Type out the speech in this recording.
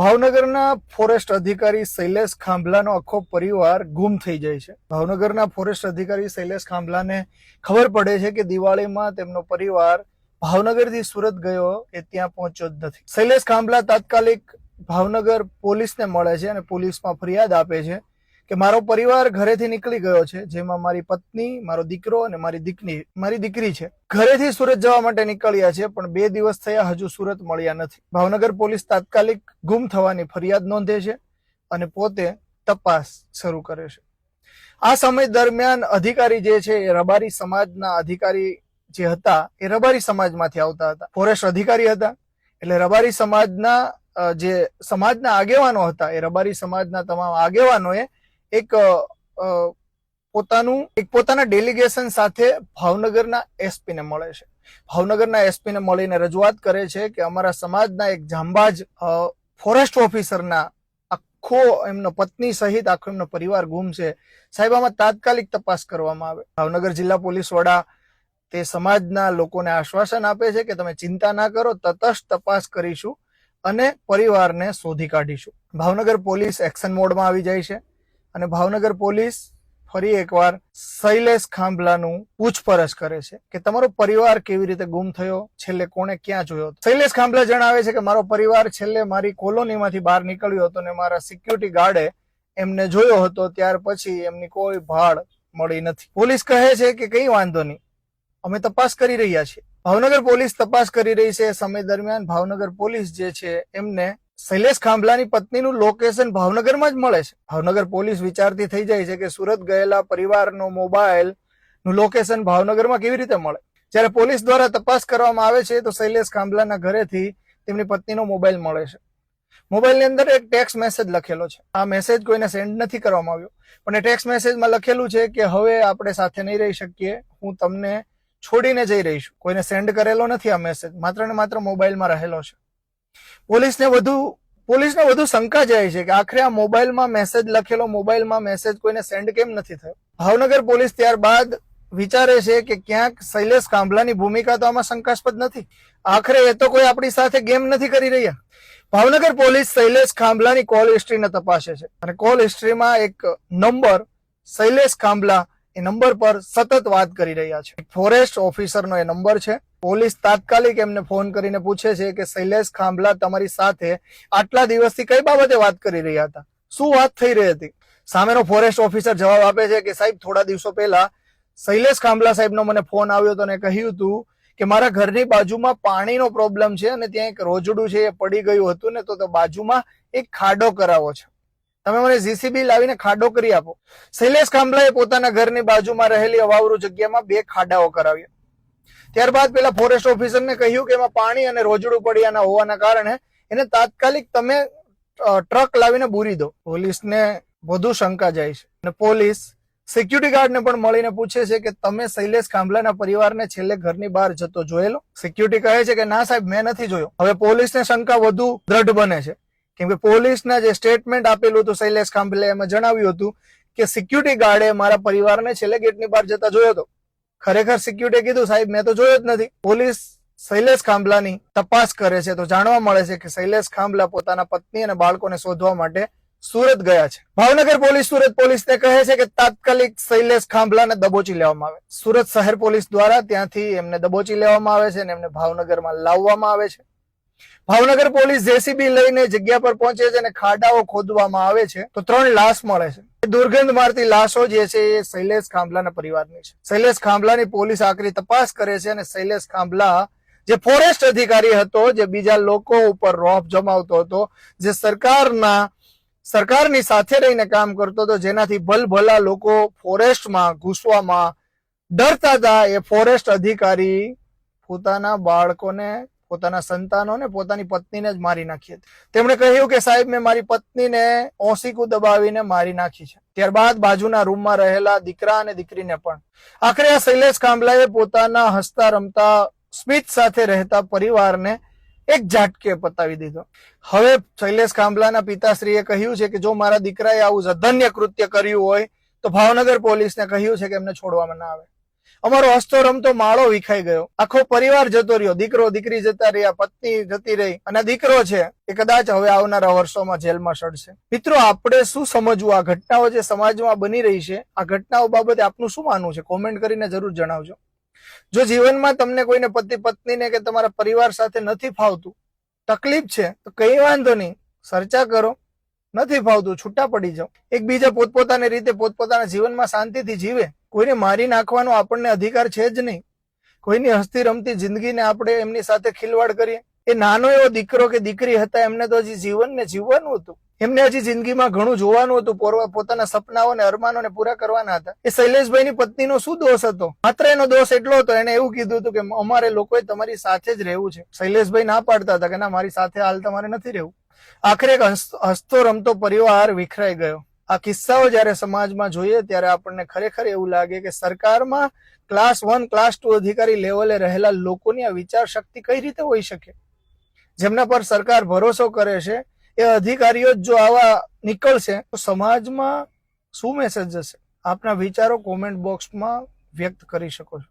ભાવનગરના ફોરેસ્ટ અધિકારી શૈલેષ ખાંભલાનો આખો પરિવાર ગુમ થઈ જાય છે. ભાવનગરના ફોરેસ્ટ અધિકારી શૈલેષ ખાંભલાને ખબર પડે છે કે દિવાળીમાં તેમનો પરિવાર ભાવનગરથી સુરત ગયો એ ત્યાં પહોંચ્યો જ નથી. શૈલેષ ખાંભલા તાત્કાલિક ભાવનગર પોલીસને મળે છે અને પોલીસમાં ફરિયાદ આપે છે. કે મારો પરિવાર ઘરેથી નીકળી ગયો છે, જેમાં મારી પત્ની, મારો દીકરો અને મારી દીકરી મારી દીકરી છે. ઘરેથી સુરત જવા માટે નીકળ્યા છે, પણ બે દિવસ થયા હજુ સુરત મળ્યા નથી. ભાવનગર પોલીસ તાત્કાલિક ગુમ થવાની ફરિયાદ નોંધે છે અને પોતે તપાસ શરૂ કરે છે. આ સમય દરમિયાન અધિકારી જે છે, એ રબારી સમાજના અધિકારી જે હતા, એ રબારી સમાજમાંથી આવતા હતા. ફોરેસ્ટ અધિકારી હતા, એટલે રબારી સમાજના જે સમાજના આગેવાનો હતા, એ રબારી સમાજના તમામ આગેવાનોએ એક પોતાનું, એક પોતાના ડેલિગેશન સાથે ભાવનગરના એસપીને મળે છે. ભાવનગરના એસપીને મળીને રજૂઆત કરે છે કે અમારા સમાજના એક જાંબાજ ફોરેસ્ટ ઓફિસરના આખો એમનો પત્ની સહિત આખો એમનો પરિવાર ગુમ છે. સાહેબ, આમાં તાત્કાલિક તપાસ કરવામાં આવે. ભાવનગર જિલ્લા પોલીસ વડા તે સમાજના લોકોને આશ્વાસન આપે છે કે તમે ચિંતા ના કરો, તટસ્થ તપાસ કરીશું અને પરિવારને શોધી કાઢીશું. ભાવનગર પોલીસ એક્શન મોડમાં આવી જાય છે. અને ભાવનગર પોલીસ ફરી એકવાર શૈલેષ ખાંભલાનું પૂછપરછ કરે છે કે તમારો પરિવાર કેવી રીતે ગુમ થયો? છેલ્લે કોણે ક્યાં જોયો? શૈલેષ ખાંભલા જણાવે છે કે મારો પરિવાર છેલ્લે મારી કોલોનીમાંથી બહાર નીકળ્યો હતો ને મારા સિક્યુરિટી ગાર્ડે એમને જોયો હતો, ત્યાર પછી એમની કોઈ ભાડ મળી નથી. પોલીસ કહે છે કે કઈ વાંધો નહીં, અમે તપાસ કરી રહ્યા છીએ. ભાવનગર પોલીસ તપાસ કરી રહી છે. સમય દરમિયાન ભાવનગર પોલીસ જે છે એમને શૈલેષ ખાંભલાની પત્નીનું લોકેશન ભાવનગરમાં જ મળે છે. ભાવનગર પોલીસ વિચારતી થઈ જાય છે કે સુરત ગયેલા પરિવારનો મોબાઈલનું લોકેશન ભાવનગરમાં કેવી રીતે મળે? જ્યારે પોલીસ દ્વારા તપાસ કરવામાં આવે છે, તો શૈલેષ ખાંભલાના ઘરેથી તેમની પત્નીનો મોબાઈલ મળે છે. મોબાઈલની અંદર એક ટેક્સ મેસેજ લખેલો છે. આ મેસેજ કોઈને સેન્ડ નથી કરવામાં આવ્યો. પણ એ ટેક્સ મેસેજમાં લખેલું છે કે હવે આપણે સાથે નહીં રહી શકીએ, હું તમને છોડીને જઈ રહીશું કોઈને સેન્ડ કરેલો નથી આ મેસેજ માત્ર ને માત્ર મોબાઈલમાં રહેલો છે. પોલીસને વધુ પોલીસને વધુ શંકા જાય છે કે આખરે આ મોબાઈલમાં મેસેજ લખેલો, મોબાઈલમાં મેસેજ કોઈને સેન્ડ કેમ નથી થયો? ભાવનગર પોલીસ ત્યારબાદ વિચારે છે કે ક્યાંક શૈલેષ કાંભલાની ભૂમિકા તો આમાં શંકાસ્પદ નથી. આખરે એ તો કોઈ આપણી સાથે ગેમ નથી કરી રહ્યા. ભાવનગર પોલીસ શૈલેષ ખાંભલાની કોલ હિસ્ટ્રીને તપાસે છે. અને કોલ હિસ્ટ્રીમાં એક નંબર, શૈલેષ ખાંભલા એ નંબર પર સતત વાત કરી રહ્યા છે. ફોરેસ્ટ ઓફિસરનો એ નંબર છે. પોલીસ તાત્કાલિક એમને ફોન કરીને પૂછે છે કે, શૈલેષ ખાંભલા, તમારી સાથે આટલા દિવસથી કઈ બાબતે વાત કરી રહ્યા હતા? શું વાત થઈ રહી હતી? સામેનો ફોરેસ્ટ ઓફિસર જવાબ આપે છે કે, સાહેબ, થોડા દિવસો પહેલા શૈલેષ ખાંભલા સાહેબનો મને ફોન આવ્યો હતો અને કહ્યું હતું કે, મારા ઘરની બાજુમાં પાણીનો પ્રોબ્લેમ છે અને ત્યાં એક રોજડું છે, એ પડી ગયું હતું ને, તો બાજુમાં એક ખાડો કરાવો છે. તમે મને જીસીબી લાવીને ખાડો કરી આપો. શૈલેષ ખાંભલાએ પોતાના ઘરની બાજુમાં રહેલી અવાવરૂ જગ્યામાં બે ખાડાઓ કરાવ્યા. ત્યારબાદ પેલા ફોરેસ્ટ ઓફિસરને કહ્યું કે એમાં પાણી અને રોજડું પડ્યાના હોવાના કારણે એને તાત્કાલિક તમે ટ્રક લાવીને બૂરી દો. પોલીસને વધુ શંકા જાય છે. અને પોલીસ સિક્યુરિટી ગાર્ડને પણ મળીને પૂછે છે કે તમે શૈલેષ ખાંભલાના પરિવારને છેલ્લે ઘરની બહાર જતો જોયેલો? સિક્યુરિટી કહે છે કે, ના સાહેબ, મેં નથી જોયો. હવે પોલીસને શંકા વધુ દ્રઢ બને છે. કેમ કે પોલીસના જે સ્ટેટમેન્ટ આપેલું હતું શૈલેષ ખાંભલે, એમાં જણાવ્યું હતું કે સિક્યુરિટી ગાર્ડે મારા પરિવારને છેલ્લે ગેટની બહાર જતા જોયો હતો ખરેખર સિક્યુરિટીએ કીધું, સાહેબ, મેં તો જોયો જ નથી. પોલીસ શૈલેષ ખાંભલાની તપાસ કરે છે તો જાણવા મળે છે કે શૈલેષ ખાંભલા પોતાના પત્ની અને બાળકોને શોધવા માટે સુરત ગયા છે. ભાવનગર પોલીસ સુરત પોલીસને કહે છે કે તાત્કાલિક શૈલેષ ખાંભલાને દબોચી લેવામાં આવે. સુરત શહેર પોલીસ દ્વારા ત્યાંથી એમને દબોચી લેવામાં આવે છે અને એમને ભાવનગરમાં લાવવામાં આવે છે. ભાવનગર પોલીસ જેસીબી લઈને જગ્યા પર પહોંચે છે અને ખાડાઓ ખોદવામાં આવે છે તો ત્રણ લાશ મળે છે. દુર્ગંધ મારતી લાશો જે છે એ શૈલેષ ખાંભલાના પરિવારની છે. શૈલેષ ખાંભલાની પોલીસ આકરી તપાસ કરે છે અને શૈલેષ ખાંભલા જે ફોરેસ્ટ અધિકારી હતો, જે બીજા લોકો ઉપર રોફ જમાવતો હતો, જે સરકારના, સરકારની સાથે રહીને કામ કરતો હતો, જેનાથી ભલભલા લોકો ફોરેસ્ટમાં ઘૂસવામાં ડરતા હતા. એ ફોરેસ્ટ અધિકારી પોતાના બાળકોને પોતાના સંતાનોને પોતાની પત્નીને જ મારી નાખી હતી. તેમણે કહ્યું કે સાહેબ, મેં મારી પત્નીને ઓસીકું દબાવીને મારી નાખી છે. ત્યારબાદ બાજુના રૂમમાં રહેલા દીકરા અને દીકરીને પણ. આખરે આ શૈલેષ કાંબલાએ પોતાના હસતા રમતા સ્મિત સાથે રહેતા પરિવારને એક ઝાટકે પતાવી દીધો. હવે શૈલેષ કાંબલાના પિતાશ્રીએ કહ્યું છે કે જો મારા દીકરાએ આવું જધન્ય કૃત્ય કર્યું હોય, તો ભાવનગર પોલીસને કહ્યું છે કે એમને છોડવામાં ના આવે. અમારો હસતો રમતો માળો વિખાઈ ગયો. આખો પરિવાર જતો રહ્યો. દીકરો, દીકરી જતા રહ્યા, પત્ની જતી રહી. અને દીકરો છે એ કદાચ હવે આવનારા વર્ષોમાં જેલમાં સડશે. મિત્રો, આપણે શું સમજવું? આ ઘટનાઓ જે સમાજમાં બની રહી છે, આ ઘટનાઓ બાબતે આપનું શું માનવું છે? કોમેન્ટ કરીને જરૂર જણાવજો. જો જીવનમાં તમને કોઈને પતિ, પત્નીને કે તમારા પરિવાર સાથે નથી ફાવતું, તકલીફ છે, તો કઈ વાંધો નહીં. ચર્ચા કરો. નથી ફાવતું છૂટા પડી જાઓ એકબીજા પોતપોતાની રીતે પોતપોતાના જીવનમાં શાંતિથી જીવે. કોઈને મારી નાખવાનો આપણને અધિકાર છે જ નહીં. કોઈની હસ્તી રમતી જિંદગીને આપણે એમની સાથે ખિલવાડ કરીએ. એ નાનો એવો દીકરો કે દીકરી હતા, એમને તો હજી જીવનને જીવવાનું હતું. એમને હજી જિંદગીમાં ઘણું જોવાનું હતું. પોરવા- પોતાના સપનાઓને અરમાનોને પૂરા કરવાના હતા. એ શૈલેષભાઈની પત્નીનો શું દોષ હતો? માત્ર એનો દોષ એટલો હતો, એને એવું કીધું હતું કે અમારે લોકોએ તમારી સાથે જ રહેવું છે. શૈલેષભાઈ ના પાડતા હતા કે ના, મારી સાથે હાલ તમારે નથી રહેવું. આખરે એક હસતો રમતો પરિવાર વિખરાઈ ગયો. આ કિસ્સાઓ જ્યારે સમાજમાં જોઈએ ત્યારે આપણને ખરેખર એવું લાગે કે સરકારમાં ક્લાસ વન, ક્લાસ ટુ અધિકારી લેવલે રહેલા લોકોની આ વિચાર શક્તિ કઈ રીતે હોઈ શકે? જેમના પર સરકાર ભરોસો કરે છે, એ અધિકારીઓ જો આવા નીકળશે, તો સમાજમાં શું મેસેજ જશે? આપના વિચારો કોમેન્ટ બોક્સમાં વ્યક્ત કરી શકો છો.